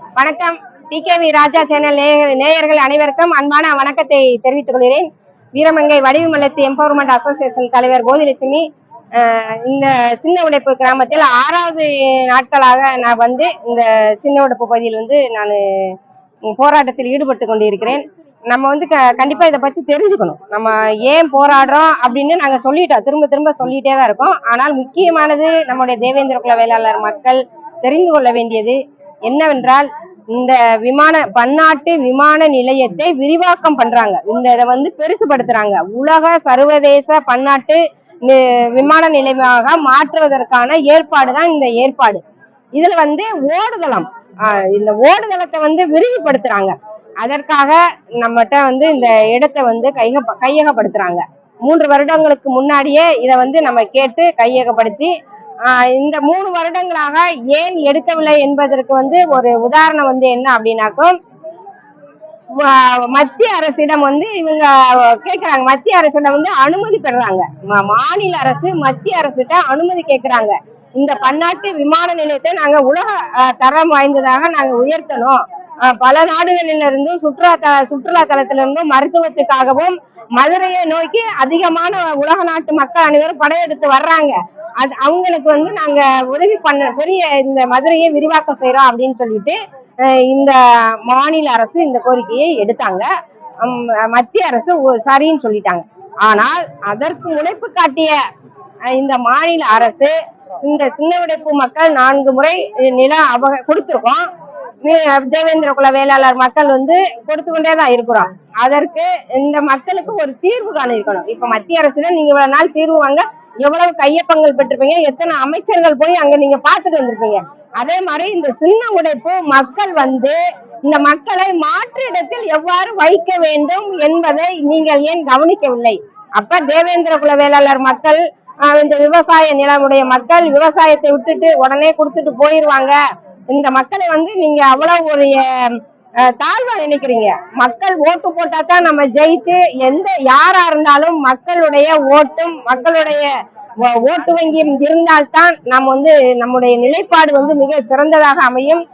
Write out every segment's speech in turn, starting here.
வணக்கம். T K V Raja channel நேய- நேயர்கள் அனைவருக்கும் அன்பான வணக்கத்தை தெரிவித்துக் கொள்கிறேன். வீரமங்கை வடிவமல்லத்து எம்பவர்மெண்ட் அசோசியேஷன் தலைவர் போதிலட்சுமி இந்த சின்ன உடைப்பு கிராமத்தில் ஆறாவது நாட்களாக நான் வந்து இந்த சின்ன உடைப்பு பகுதியில் வந்து நான் போராட்டத்தில் ஈடுபட்டு கொண்டிருக்கிறேன். நம்ம வந்து க கண்டிப்பாக இதை பற்றி தெரிஞ்சுக்கணும். நம்ம ஏன் போராடுறோம் அப்படின்னு நாங்கள் சொல்லிட்டோம். திரும்ப திரும்ப சொல்லிகிட்டே தான் இருக்கோம். ஆனால் முக்கியமானது நம்முடைய தேவேந்திர குல வேளாளர் மக்கள் தெரிந்து கொள்ள வேண்டியது என்னவென்றால் இந்த விமான பன்னாட்டு விமான நிலையத்தை விரிவாக்கம் பண்றாங்க. இந்த இதை வந்து பெருசுபடுத்துறாங்க. உலக சர்வதேச பன்னாட்டு விமான நிலையமாக மாற்றுவதற்கான ஏற்பாடு தான் இந்த ஏற்பாடு. இதுல வந்து ஓடுதளம் இந்த ஓடுதளத்தை வந்து விரிவுபடுத்துறாங்க. அதற்காக நம்மகிட்ட வந்து இந்த இடத்தை வந்து கையக கையகப்படுத்துறாங்க. மூன்று வருடங்களுக்கு முன்னாடியே இதை வந்து நம்ம கேட்டு கையகப்படுத்தி இந்த மூணு வருடங்களாக ஏன் எடுக்கவில்லை என்பதற்கு வந்து ஒரு உதாரணம் வந்து என்ன அப்படின்னாக்கும் மத்திய அரசிடம் வந்து இவங்க கேக்குறாங்க. மத்திய அரசிடம் வந்து அனுமதி பெறாங்க. மாநில அரசு மத்திய அரசிட்ட அனுமதி கேக்குறாங்க. இந்த பன்னாட்டு விமான நிலையத்தை நாங்க உலக தரம் வாய்ந்ததாக நாங்க உயர்த்தணும். பல பல நாடுகளிலிருந்தும் சுற்றுலா த சுற்றுலா தலத்திலிருந்தும் மருத்துவத்துக்காகவும் மதுரையை நோக்கி அதிகமான உலக நாட்டு மக்கள் அனைவரும் படையெடுத்து வர்றாங்க. அது அவங்களுக்கு வந்து நாங்க உதவி பண்ண பெரிய இந்த மதுரையை விரிவாக்கம் செய்யறோம் அப்படின்னு சொல்லிட்டு இந்த மாநில அரசு இந்த கோரிக்கையை எடுத்தாங்க. மத்திய அரசு சரின்னு சொல்லிட்டாங்க. ஆனால் அதற்கு முனைப்பு காட்டிய இந்த மாநில அரசு இந்த சின்ன உடைப்பு மக்கள் நான்கு முறை நிலம் அபக கொடுத்துருக்கோம். தேவேந்திர குல வேளாளர் மக்கள் வந்து கொடுத்து கொண்டே தான் இருக்கிறோம். அதற்கு இந்த மக்களுக்கு ஒரு தீர்வு காண இருக்கணும். இப்ப மத்திய அரசுல நீங்க இவ்வளவு நாள் தீர்வு வாங்க எவ்வளவு கையப்பங்கள் பெற்றிருப்பீங்க? எத்தனை அமைச்சர்கள் போய் அங்க நீங்க பார்த்துட்டு வந்திருப்பீங்க? அதே மாதிரி இந்த சின்ன உடைப்பு மக்கள் வந்து இந்த மக்களை மாற்று இடத்தில் எவ்வாறு வைக்க வேண்டும் என்பதை நீங்கள் ஏன் கவனிக்கவில்லை? அப்ப தேவேந்திர குல வேளாளர் மக்கள் இந்த விவசாய நிலமுடைய மக்கள் விவசாயத்தை விட்டுட்டு உடனே கொடுத்துட்டு போயிருவாங்க. இந்த மக்களை வந்து நீங்க அவ்வளவு ஒரு தாழ்வா நினைக்கிறீங்க. மக்கள் ஓட்டு போட்டா தான் நம்ம ஜெயிச்சு எந்த யாரா இருந்தாலும் மக்களுடைய ஓட்டும் மக்களுடைய ஓ- ஓட்டு வங்கியும் இருந்தால்தான் நாம் வந்து நம்முடைய நிலைப்பாடு வந்து மிக சிறந்ததாக அமையும்.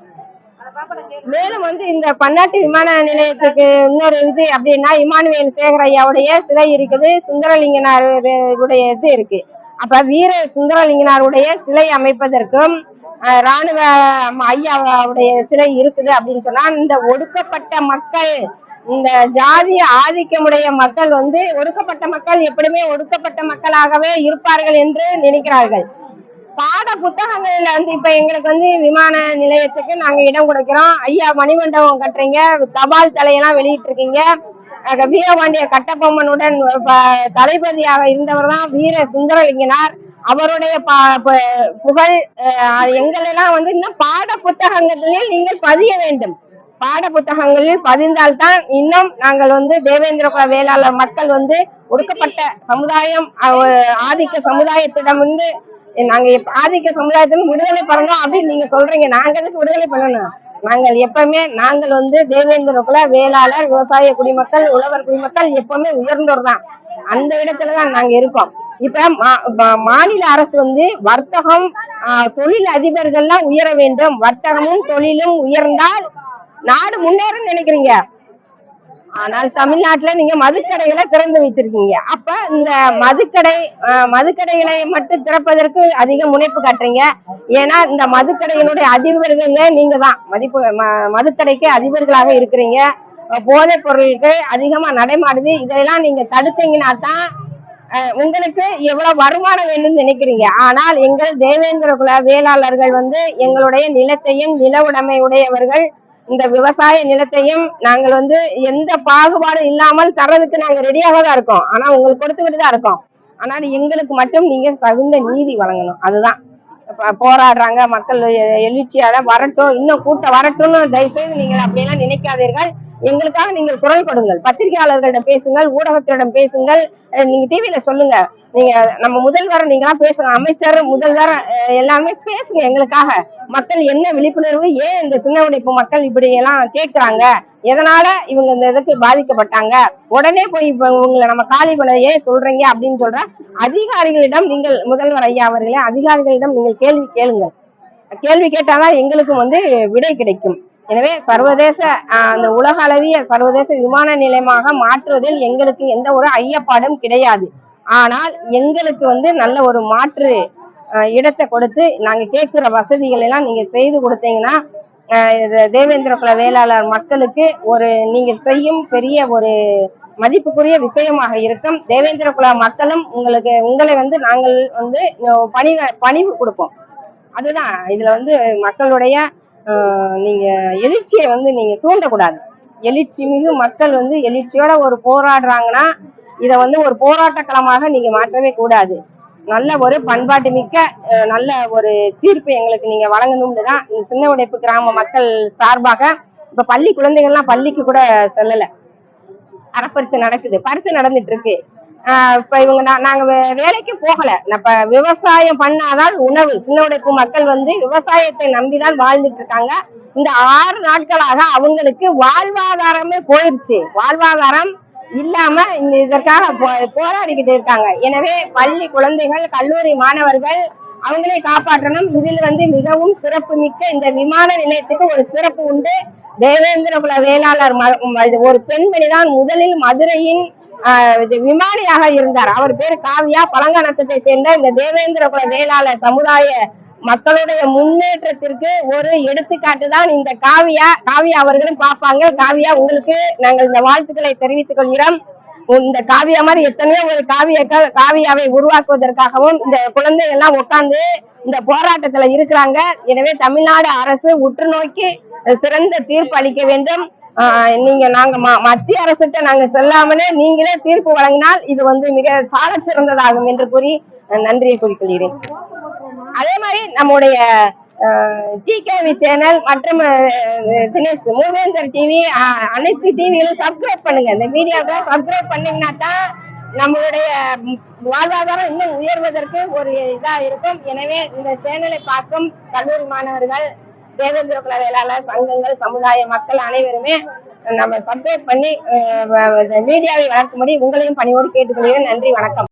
மேலும் வந்து இந்த பன்னாட்டு விமான நிலையத்துக்கு இன்னொரு இது அப்படின்னா இமானுவேல் சேகர் ஐயாவுடைய சிலை இருக்குது. சுந்தரலிங்கனாருடைய இது இருக்கு. அப்ப வீர சுந்தரலிங்கனாருடைய சிலை அமைப்பதற்கும் ராணுவ ஐயாவுடைய சிலை இருக்குது அப்படின்னு சொன்னா இந்த ஒடுக்கப்பட்ட மக்கள் இந்த ஜாதி ஆதிக்கமுடைய மக்கள் வந்து ஒடுக்கப்பட்ட மக்கள் எப்படியுமே ஒடுக்கப்பட்ட மக்களாகவே இருப்பார்கள் என்று நினைக்கிறார்கள். பாட புத்தகங்கள்ல வந்து இப்ப எங்களுக்கு வந்து விமான நிலையத்துக்கு நாங்க இடம் கொடுக்கிறோம். ஐயா மணிமண்டபம் கட்டுறீங்க தபால் தலையெல்லாம் வெளியிட்டு இருக்கீங்க வீரபாண்டிய கட்டபொம்மனுடன் தளபதியாக இருந்தவர் தான் வீர சுந்தரலிங்கனார். அவருடைய புகழ் அஹ், எங்களெல்லாம் வந்து இன்னும் பாட புத்தகங்களில் நீங்கள் பதிய வேண்டும். பாட புத்தகங்களில் பதிந்தால்தான் இன்னும் நாங்கள் வந்து தேவேந்திர குல வேளாளர் மக்கள் வந்து ஒடுக்கப்பட்ட சமுதாயம் அஹ், ஆதிக்க சமுதாயத்திடம் வந்து நாங்க ஆதிக்க சமுதாயத்திலும் விடுதலை பண்ணணும் அப்படின்னு நீங்க சொல்றீங்க. நாங்க எதுக்கு விடுதலை பண்ணணும்? நாங்கள் எப்பவுமே நாங்கள் வந்து தேவேந்திர குல வேளாளர் விவசாய குடிமக்கள் உழவர் குடிமக்கள் எப்பவுமே உயர்ந்தோர் தான். அந்த இடத்துலதான் நாங்க இருக்கோம். இப்ப மா- மாநில அரசு வந்து வர்த்தகம் ஆஹ், தொழில் அதிபர்கள்லாம் உயர வேண்டும். வர்த்தகமும் தொழிலும் உயர்ந்தால் நாடு முன்னேறும் நினைக்கிறீங்க? ஆனால் தமிழ்நாட்டுல நீங்க மதுக்கடைகளை திறந்து வச்சிருக்கீங்க அப்ப இந்த மதுக்கடை ஆஹ், மதுக்கடைகளை மட்டும் திறப்பதற்கு அதிக முனைப்பு காட்டுறீங்க. ஏன்னா இந்த மதுக்கடைகளுடைய அதிபர்களே நீங்க தான். மதிப்பு மதுக்கடைக்கு அதிபர்களாக இருக்கிறீங்க. போதைப் பொருளுக்கு அதிகமா நடைமாடுது. இதையெல்லாம் நீங்க தடுத்தீங்கன்னா தான் உங்களுக்கு எவ்வளவு வருமானம் வேணும்னு நினைக்கிறீங்க? ஆனால் எங்கள் தேவேந்திர குல வேளாளர்கள் வந்து எங்களுடைய நிலத்தையும் நில உடைமை உடையவர்கள். இந்த விவசாய நிலத்தையும் நாங்கள் வந்து எந்த பாகுபாடும் இல்லாமல் தர்றதுக்கு நாங்க ரெடியாக தான் இருக்கோம். ஆனா உங்களுக்கு கொடுத்துக்கிட்டு தான் இருக்கோம். ஆனால் எங்களுக்கு மட்டும் நீங்க தகுந்த நீதி வழங்கணும். அதுதான். போராடுறாங்க மக்கள் எ- எழுச்சியால வரட்டும் இன்னும் கூட்டம் வரட்டும்னு தயவுசெய்து நீங்கள் அப்படியெல்லாம் நினைக்காதீர்கள். எங்களுக்காக நீங்கள் குரல் கொடுங்கள். பத்திரிகையாளர்களிடம் பேசுங்கள் ஊடகத்திடம் பேசுங்கள். நீங்க டிவியில சொல்லுங்க. நீங்க நம்ம முதல்வர் நீங்களா பேசுங்க. அமைச்சர் முதல்வர் எல்லாமே பேசுங்க எங்களுக்காக. மக்கள் என்ன விழிப்புணர்வு? ஏன் இந்த சின்ன உடைப்பு மக்கள் இப்படி எல்லாம் கேட்கிறாங்க எதனால இவங்க இந்த இதுக்கு பாதிக்கப்பட்டாங்க? உடனே போய் இப்ப உங்களை நம்ம காலி பண்ண ஏன் சொல்றீங்க அப்படின்னு சொல்ற அதிகாரிகளிடம் நீங்கள் முதல்வர் ஐயா அவர்களே அதிகாரிகளிடம் நீங்கள் கேள்வி கேளுங்கள். கேள்வி கேட்டாதான் எங்களுக்கும் வந்து விடை கிடைக்கும். எனவே சர்வதேச அந்த உலக அளவிய சர்வதேச விமான நிலையமாக மாற்றுவதில் எங்களுக்கு எந்த ஒரு ஐயப்பாடும் கிடையாது. ஆனால் எங்களுக்கு வந்து நல்ல ஒரு மாற்று இடத்தை கொடுத்து நாங்க கேட்கிற வசதிகள் எல்லாம் நீங்க செய்து கொடுத்தீங்கன்னா இது தேவேந்திர குல வேளாளர் மக்களுக்கு ஒரு நீங்க செய்யும் பெரிய ஒரு மதிப்புக்குரிய விஷயமாக இருக்கும். தேவேந்திர குல மக்களும் உங்களுக்கு உங்களை வந்து நாங்கள் வந்து பணி பணிவு கொடுப்போம். அதுதான். இதுல வந்து மக்களுடைய நீங்க எழுச்சியை வந்து நீங்க தூண்டக்கூடாது. எழுச்சி மிகு மக்கள் வந்து எழுச்சியோட ஒரு போராடுறாங்கன்னா இதை வந்து ஒரு போராட்ட களமாக நீங்க மாற்றவே கூடாது. நல்ல ஒரு பண்பாட்டு மிக்க நல்ல ஒரு தீர்ப்பு எங்களுக்கு நீங்க வழங்கணும்னு தான் இந்த சின்ன உடைப்பு கிராம மக்கள் சார்பாக இப்ப பள்ளி குழந்தைகள்லாம் பள்ளிக்கு கூட செல்லல. அறப்பரிச்சை நடக்குது. பரிசை நடந்துட்டு இருக்கு. இப்ப இவங்க நாங்க வேலைக்கு போகல. இப்ப விவசாயம் பண்ணாதான் உணவு. சின்ன உடைப்பு மக்கள் வந்து விவசாயத்தை நம்பிதான் வாழ்ந்துட்டு இருக்காங்க. இந்த ஆறு நாட்களாக அவங்களுக்கு வாழ்வாதாரமே போயிருச்சு. வாழ்வாதாரம் இல்லாம இந்த இதற்காக போ- போராடிக்கிட்டு இருக்காங்க. எனவே பள்ளி குழந்தைகள் கல்லூரி மாணவர்கள் அவங்களே காப்பாற்றணும். இதில் வந்து மிகவும் சிறப்பு மிக்க இந்த விமான நிலையத்துக்கு ஒரு சிறப்பு உண்டு. தேவேந்திர குல வேளாளர் ம- இது ஒரு பெண்மணி தான் முதலில் மதுரையின் விமானியாக இருந்தார். அவர் பேர் காவியா. பழங்கானத்தை சேர்ந்த இந்த தேவேந்திர குல வேளாளர் சமுதாய மக்களுடைய முன்னேற்றத்திற்கு ஒரு எடுத்துக்காட்டு தான் இந்த காவியா. காவியா அவர்களும் பார்ப்பாங்க. காவியா உங்களுக்கு நாங்கள் இந்த வாழ்த்துக்களை தெரிவித்துக் கொள்கிறோம். இந்த காவியா மாதிரி எத்தனையோ ஒரு காவிய காவியாவை உருவாக்குவதற்காகவும் இந்த குழந்தைகள் எல்லாம் உட்கார்ந்து இந்த போராட்டத்துல இருக்கிறாங்க. எனவே தமிழ்நாடு அரசு உற்று நோக்கி சிறந்த தீர்ப்பு அளிக்க வேண்டும். நீங்க நாங்க மத்திய அரசுகிட்ட நாங்க செல்லாமலே நீங்களே தீர்ப்பு வழங்கினால் இது வந்து மிக சாலச் சிறந்ததாகும் என்று கூறி நன்றியை கூறிக்கொள்கிறேன். அதே மாதிரி நம்முடைய டிகேவி சேனல் மற்றும் தினேஷ் மூவேந்தர் டிவி அனைத்து டிவியிலும் சப்ஸ்கிரைப் பண்ணுங்க. இந்த மீடியாவை சப்ஸ்கிரைப் பண்ணீங்கன்னா தான் நம்மளுடைய வாழ்வாதாரம் இன்னும் உயர்வதற்கு ஒரு இதா இருக்கும். எனவே இந்த சேனலை பார்க்கும் கல்லூரி மாணவர்கள் தேவேந்திர குல வேளாளர் சங்கங்கள் சமுதாய மக்கள் அனைவருமே நம்ம சப்போர்ட் பண்ணி மீடியாவை வளர்க்கும்படி உங்களையும் பணியோடு கேட்டுக்கொள்கிறேன். நன்றி வணக்கம்.